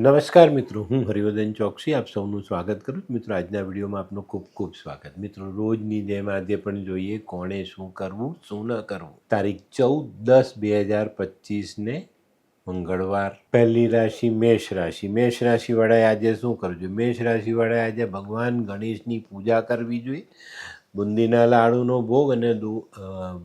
નમસ્કાર મિત્રો, હું હરિવર્ધન ચોકસી, આપ સૌનું સ્વાગત કરું છું. મિત્રો, આજના વિડીયોમાં આપનું ખૂબ ખૂબ સ્વાગત. મિત્રો, રોજની જેમ આજે પણ જોઈએ કોણે શું કરવું, શું ન કરવું. તારીખ ચૌદ દસ બે હજાર પચીસને મંગળવાર. પહેલી રાશિ મેષ રાશિ. મેષ રાશિવાળાએ આજે શું કરવું જોઈએ? મેષ રાશિવાળાએ આજે ભગવાન ગણેશની પૂજા કરવી જોઈએ. બુંદીના લાડુનો ભોગ અને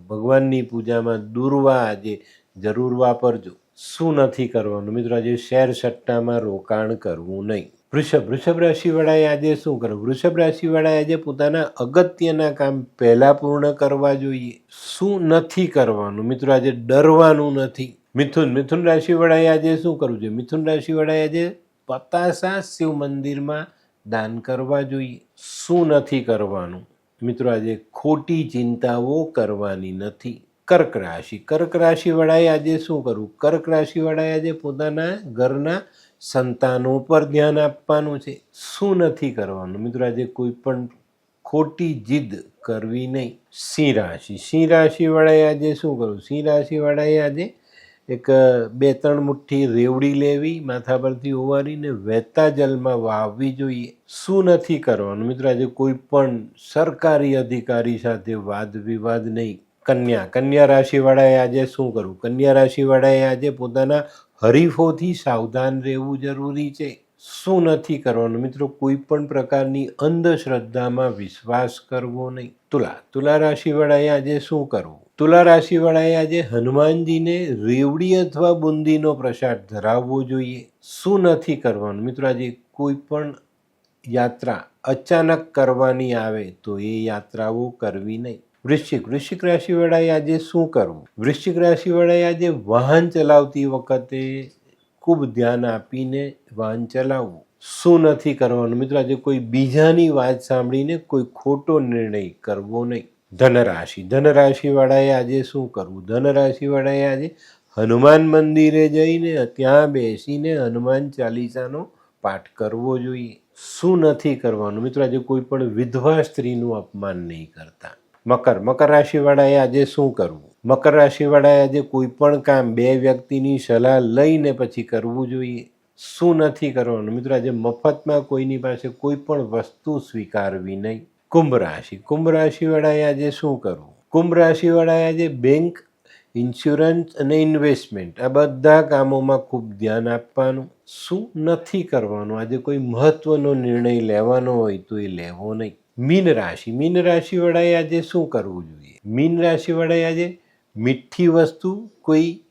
ભગવાનની પૂજામાં દુર્વા આજે જરૂર વાપરજો. શું નથી કરવાનું? મિત્રો, આજે શેર સટ્ટામાં રોકાણ કરવું નહીં. વૃષભ વૃષભ રાશિવાળાએ આજે શું કરવું વૃષભ રાશિવાળાએ આજે પોતાના અગત્યના કામ પહેલાં પૂર્ણ કરવા જોઈએ. શું નથી કરવાનું? મિત્રો, આજે ડરવાનું નથી. મિથુન મિથુન રાશિવાળાએ આજે શું કરવું જોઈએ? મિથુન રાશિવાળાએ આજે પતાસા શિવ મંદિરમાં દાન કરવા જોઈએ. શું નથી કરવાનું? મિત્રો, આજે ખોટી ચિંતાઓ કરવાની નથી. કર્ક રાશિ. કર્ક રાશિવાળાએ આજે શું કરવું? કર્ક રાશિવાળાએ આજે પોતાના ઘરના સંતાનો પર ધ્યાન આપવાનું છે. શું નથી કરવાનું? મિત્રો, આજે કોઈ પણ ખોટી જીદ કરવી નહીં. સિંહ રાશિ. સિંહ રાશિવાળાએ આજે શું કરવું? સિંહ રાશિવાળાએ આજે એક, બે, ત્રણ મુઠ્ઠી રેવડી લેવી, માથા પરથી ઓવારીને વહેતા જલમાં વાવવી જોઈએ. શું નથી કરવાનું? મિત્રો, આજે કોઈ પણ સરકારી અધિકારી સાથે વાદ વિવાદ નહીં. કન્યા. કન્યા રાશિવાળાએ આજે શું કરવું? કન્યા રાશિવાળાએ આજે પોતાના હરીફોથી સાવધાન રહેવું જરૂરી છે. શું નથી કરવાનું? મિત્રો, કોઈ પણ પ્રકારની અંધશ્રદ્ધામાં વિશ્વાસ કરવો નહીં. તુલા. તુલા રાશિવાળાએ આજે શું કરવું? તુલા રાશિવાળાએ આજે હનુમાનજીને રેવડી અથવા બુંદીનો પ્રસાદ ધરાવવો જોઈએ. શું નથી કરવાનું? મિત્રો, આજે કોઈ પણ યાત્રા અચાનક કરવાની આવે તો એ યાત્રાઓ કરવી નહીં. વૃશ્ચિક વૃશ્ચિક રાશિવાળાએ આજે શું કરવું? વૃશ્ચિક રાશિવાળાએ આજે વાહન ચલાવતી વખતે ખૂબ ધ્યાન આપીને વાહન ચલાવવું. શું નથી કરવાનું? મિત્રો, આજે કોઈ બીજાની વાત સાંભળીને કોઈ ખોટો નિર્ણય કરવો નહીં. ધનરાશિ ધનરાશિવાળાએ આજે શું કરવું? ધનરાશિવાળાએ આજે હનુમાન મંદિરે જઈને ત્યાં બેસીને હનુમાન ચાલીસાનો પાઠ કરવો જોઈએ. શું નથી કરવાનું? મિત્રો, આજે કોઈ પણ વિધવા સ્ત્રીનું અપમાન નહીં કરતા. મકર. મકર રાશિવાળાએ આજે શું કરવું? મકર રાશિવાળાએ આજે કોઈ પણ કામ બે વ્યક્તિની સલાહ લઈને પછી કરવું જોઈએ. શું નથી કરવાનું? મિત્રો, આજે મફતમાં કોઈની પાસે કોઈ પણ વસ્તુ સ્વીકારવી નહીં. કુંભ રાશિ. કુંભ રાશિવાળાએ આજે શું કરવું? કુંભ રાશિવાળાએ આજે બેંક, ઇન્સ્યોરન્સ અને ઇન્વેસ્ટમેન્ટ આ બધા કામોમાં ખૂબ ધ્યાન આપવાનું. શું નથી કરવાનું? આજે કોઈ મહત્વનો નિર્ણય લેવાનો હોય તો એ લેવો નહીં. મીન રાશિ. મીન રાશિવાળાએ આજે શું કરવું જોઈએ? મીન રાશિવાળાએ આજે મીઠી વસ્તુ કોઈ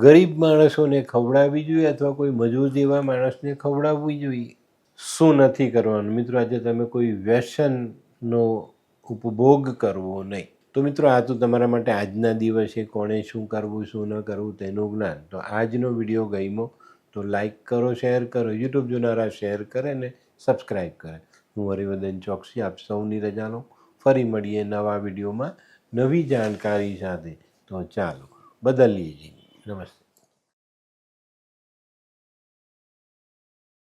ગરીબ માણસોને ખવડાવવી જોઈએ અથવા કોઈ મજૂર જેવા માણસને ખવડાવવી જોઈએ? શું નથી કરવાનું? મિત્રો, આજે તમે કોઈ વ્યસનનો ઉપભોગ કરવો નહીં. તો મિત્રો, આ તો તમારા માટે આજના દિવસે કોણે શું કરવું, શું ન કરવું તેનું જ્ઞાન. તો આજનો વીડિયો ગમ્યો તો લાઈક કરો, શેર કરો, યુટ્યુબ જોનારા શેર કરે ને સબસ્ક્રાઈબ કરે. હું હરિવર્ધન ચોકસી, આપ સૌની રજાનો ફરી મળીએ નવા વિડીયોમાં નવી જાણકારી સાથે. તો ચાલો, બદલીએ જઈએ. નમસ્તે.